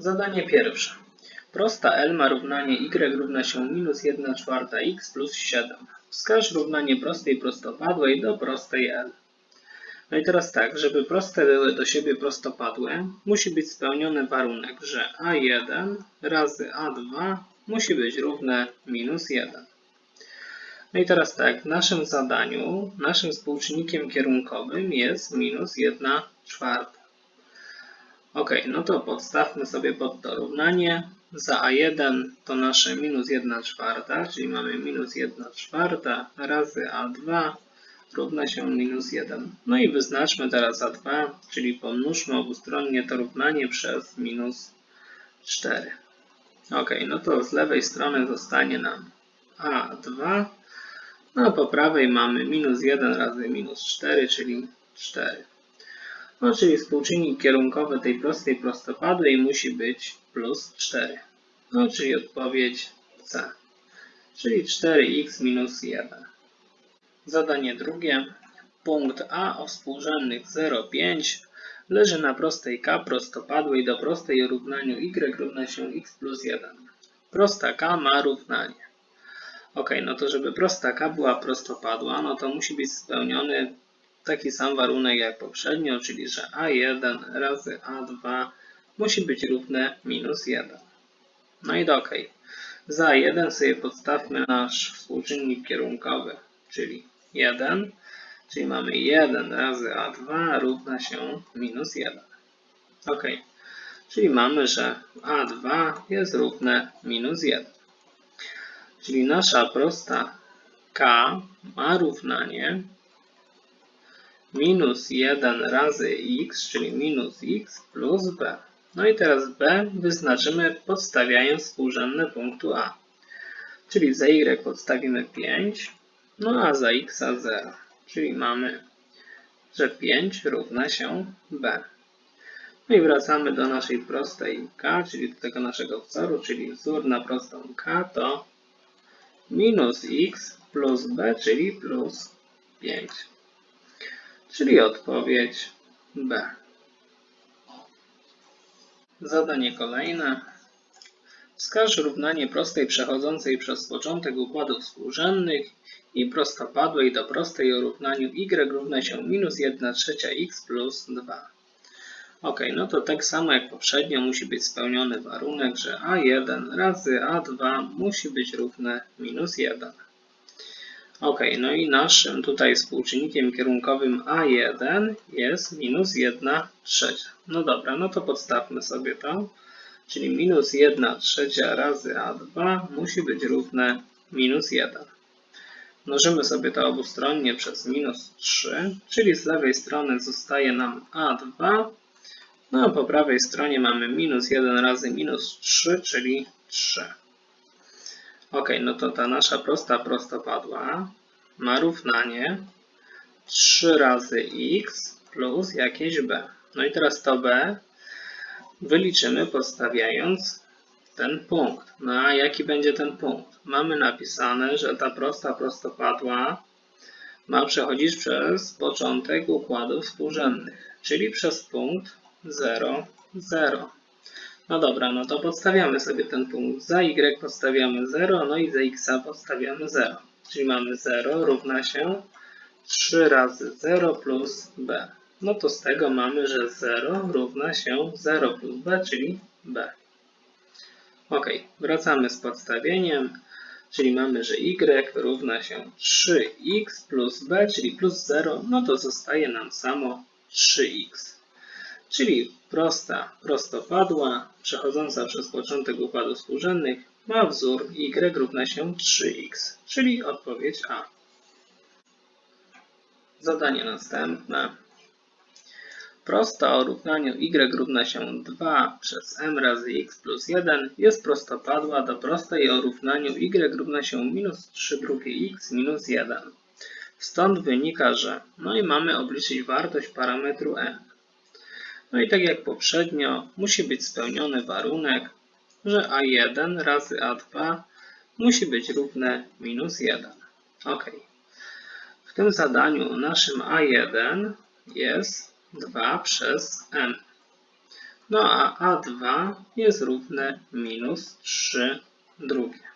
Zadanie pierwsze. Prosta L ma równanie y równa się minus 1 czwarta x plus 7. Wskaż równanie prostej prostopadłej do prostej L. No i teraz tak, żeby proste były do siebie prostopadłe, musi być spełniony warunek, że a1 razy a2 musi być równe minus 1. No i teraz tak, w naszym zadaniu, naszym współczynnikiem kierunkowym jest minus 1 czwarta. Ok, no to podstawmy sobie pod to równanie. Za A1 to nasze minus 1 czwarta, czyli mamy minus 1 czwarta razy A2 równa się minus 1. No i wyznaczmy teraz A2, czyli pomnóżmy obustronnie to równanie przez minus 4. Ok, no to z lewej strony zostanie nam A2, no a po prawej mamy minus 1 razy minus 4, czyli 4. No, czyli współczynnik kierunkowy tej prostej prostopadłej musi być plus 4. No, czyli odpowiedź C. Czyli 4x minus 1. Zadanie drugie. Punkt A o współrzędnych 0,5 leży na prostej K prostopadłej do prostej o równaniu y równa się x plus 1. Prosta K ma równanie. Ok, no to żeby prosta K była prostopadła, no to musi być spełniony taki sam warunek jak poprzednio, czyli że a1 razy a2 musi być równe minus 1. No i ok. Za 1 sobie podstawmy nasz współczynnik kierunkowy, czyli 1, czyli mamy 1 razy a2 równa się minus 1. Ok. Czyli mamy, że a2 jest równe minus 1. Czyli nasza prosta k ma równanie minus 1 razy x, czyli minus x plus b. No i teraz b wyznaczymy podstawiając współrzędne punktu a. Czyli za y podstawimy 5, no a za x 0. Czyli mamy, że 5 równa się b. No i wracamy do naszej prostej k, czyli do tego naszego wzoru, czyli wzór na prostą k to minus x plus b, czyli plus 5 czyli odpowiedź B. Zadanie kolejne. Wskaż równanie prostej przechodzącej przez początek układów współrzędnych i prostopadłej do prostej o równaniu y równa się minus 1 trzecia x plus 2. Ok, no to tak samo jak poprzednio musi być spełniony warunek, że a1 razy a2 musi być równe minus 1. Ok, no i naszym tutaj współczynnikiem kierunkowym A1 jest minus 1 trzecia. No dobra, no to podstawmy sobie to. Czyli minus 1 trzecia razy A2 musi być równe minus 1. Mnożymy sobie to obustronnie przez minus 3, czyli z lewej strony zostaje nam A2, no a po prawej stronie mamy minus 1 razy minus 3, czyli 3. Ok, no to ta nasza prosta prostopadła ma równanie 3 razy x plus jakieś b. No i teraz to b wyliczymy podstawiając ten punkt. No a jaki będzie ten punkt? Mamy napisane, że ta prosta prostopadła ma przechodzić przez początek układów współrzędnych, czyli przez punkt 0, 0. No dobra, no to podstawiamy sobie ten punkt. Za y podstawiamy 0, no i za x podstawiamy 0. Czyli mamy 0 równa się 3 razy 0 plus b. No to z tego mamy, że 0 równa się 0 plus b, czyli b. Ok, wracamy z podstawieniem, czyli mamy, że y równa się 3x plus b, czyli plus 0, no to zostaje nam samo 3x. Czyli prosta prostopadła, przechodząca przez początek układów współrzędnych, ma wzór y równa się 3x, czyli odpowiedź A. Zadanie następne. Prosta o równaniu y równa się 2 przez m razy x plus 1 jest prostopadła do prostej o równaniu y równa się minus 3 drugie x minus 1. Stąd wynika, że no i mamy obliczyć wartość parametru m. No i tak jak poprzednio, musi być spełniony warunek, że a1 razy a2 musi być równe minus 1. Ok. W tym zadaniu naszym a1 jest 2 przez m. No a A2 jest równe minus 3 drugie.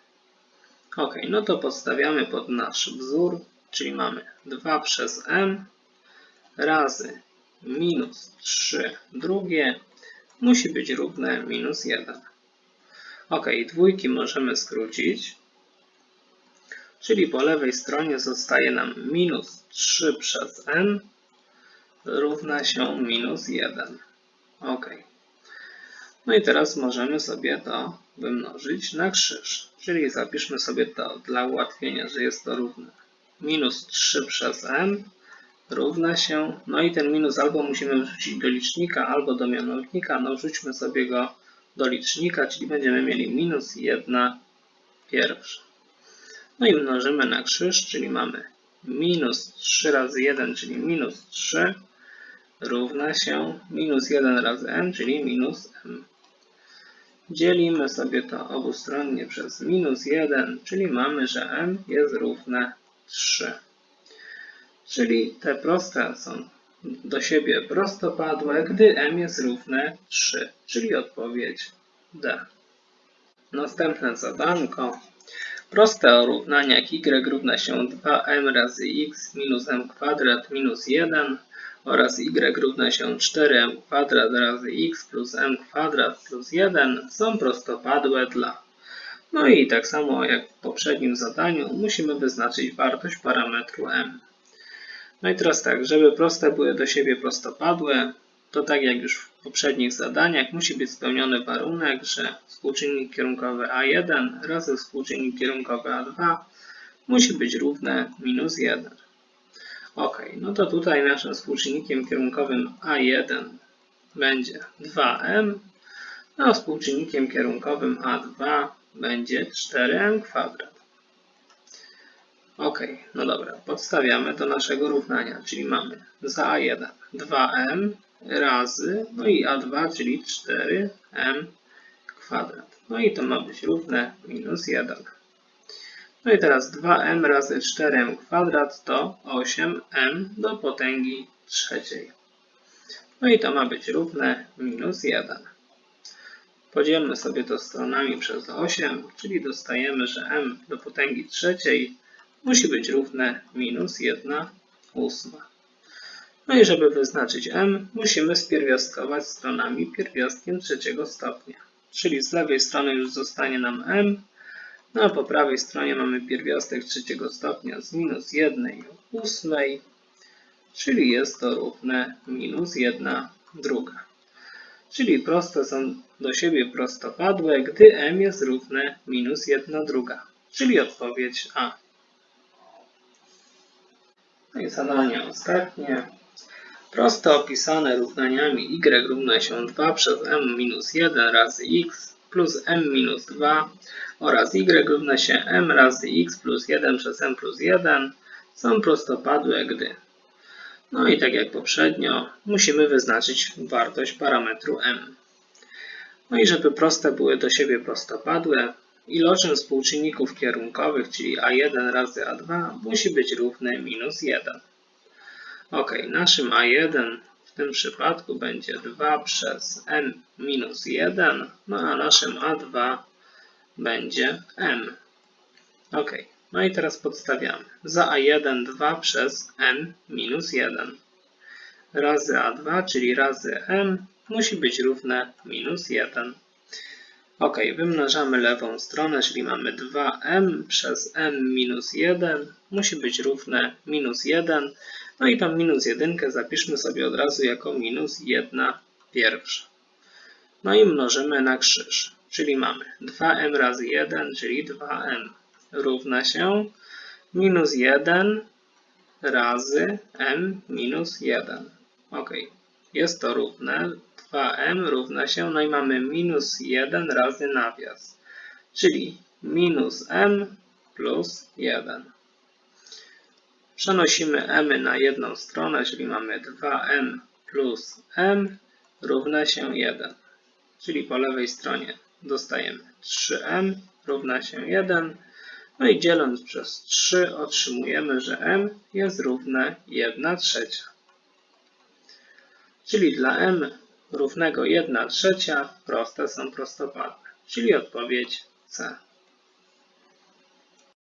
Ok, no to podstawiamy pod nasz wzór, czyli mamy 2 przez m razy minus 3 drugie musi być równe minus 1. Ok, dwójki możemy skrócić, czyli po lewej stronie zostaje nam minus 3 przez n równa się minus 1. Ok. No i teraz możemy sobie to wymnożyć na krzyż. Czyli zapiszmy sobie to dla ułatwienia, że jest to równe. Minus 3 przez m równa się, no i ten minus albo musimy wrzucić do licznika, albo do mianownika. No wrzućmy sobie go do licznika, czyli będziemy mieli minus 1 pierwsza. No i mnożymy na krzyż, czyli mamy minus 3 razy 1, czyli minus 3 równa się minus 1 razy m, czyli minus m. Dzielimy sobie to obustronnie przez minus 1, czyli mamy, że m jest równe 3. Czyli te proste są do siebie prostopadłe, gdy m jest równe 3, czyli odpowiedź D. Następne zadanko. Proste równanie jak y równa się 2m razy x minus m kwadrat minus 1 oraz y równa się 4m kwadrat razy x plus m kwadrat plus 1 są prostopadłe dla. No i tak samo jak w poprzednim zadaniu musimy wyznaczyć wartość parametru m. No i teraz tak, żeby proste były do siebie prostopadłe, to tak jak już w poprzednich zadaniach musi być spełniony warunek, że współczynnik kierunkowy a1 razy współczynnik kierunkowy a2 musi być równe minus 1. Ok, no to tutaj naszym współczynnikiem kierunkowym A1 będzie 2m, a współczynnikiem kierunkowym A2 będzie 4m kwadrat. Ok, no dobra, podstawiamy do naszego równania, czyli mamy za A1 2m razy, no i A2, czyli 4m kwadrat. No i to ma być równe minus 1. No i teraz 2m razy 4m kwadrat to 8m do potęgi trzeciej. No i to ma być równe minus 1. Podzielmy sobie to stronami przez 8, czyli dostajemy, że m do potęgi trzeciej musi być równe minus 1 ósma. No i żeby wyznaczyć m, musimy spierwiastkować stronami pierwiastkiem trzeciego stopnia. Czyli z lewej strony już zostanie nam m, no a po prawej stronie mamy pierwiastek trzeciego stopnia z minus 1 ósmej, czyli jest to równe minus 1 druga. Czyli proste są do siebie prostopadłe, gdy m jest równe minus 1 druga, czyli odpowiedź A. No i zadanie ostatnie. Proste opisane równaniami y równa się 2 przez m minus 1 razy x plus m minus 2 oraz y równa się m razy x plus 1 przez m plus 1 są prostopadłe, gdy. No i tak jak poprzednio, musimy wyznaczyć wartość parametru m. No i żeby proste były do siebie prostopadłe, iloczyn współczynników kierunkowych, czyli a1 razy a2, musi być równy minus 1. Ok, naszym a1 w tym przypadku będzie 2 przez m minus 1, no a naszym a2 będzie m. Ok, no i teraz podstawiamy. Za a1 2 przez m minus 1 razy a2, czyli razy m, musi być równe minus 1. Ok, wymnażamy lewą stronę, czyli mamy 2m przez m minus 1 musi być równe minus 1. No i tą minus 1 zapiszmy sobie od razu jako minus 1 pierwsza. No i mnożymy na krzyż czyli mamy 2m razy 1, czyli 2m równa się minus 1 razy m minus 1. Ok, jest to równe, 2m równa się, no i mamy minus 1 razy nawias, czyli minus m plus 1. Przenosimy m na jedną stronę, czyli mamy 2m plus m równa się 1, czyli po lewej stronie dostajemy 3m równa się 1. No i dzieląc przez 3 otrzymujemy, że m jest równe 1 trzecia. Czyli dla m równego 1 trzecia proste są prostopadłe, czyli odpowiedź C.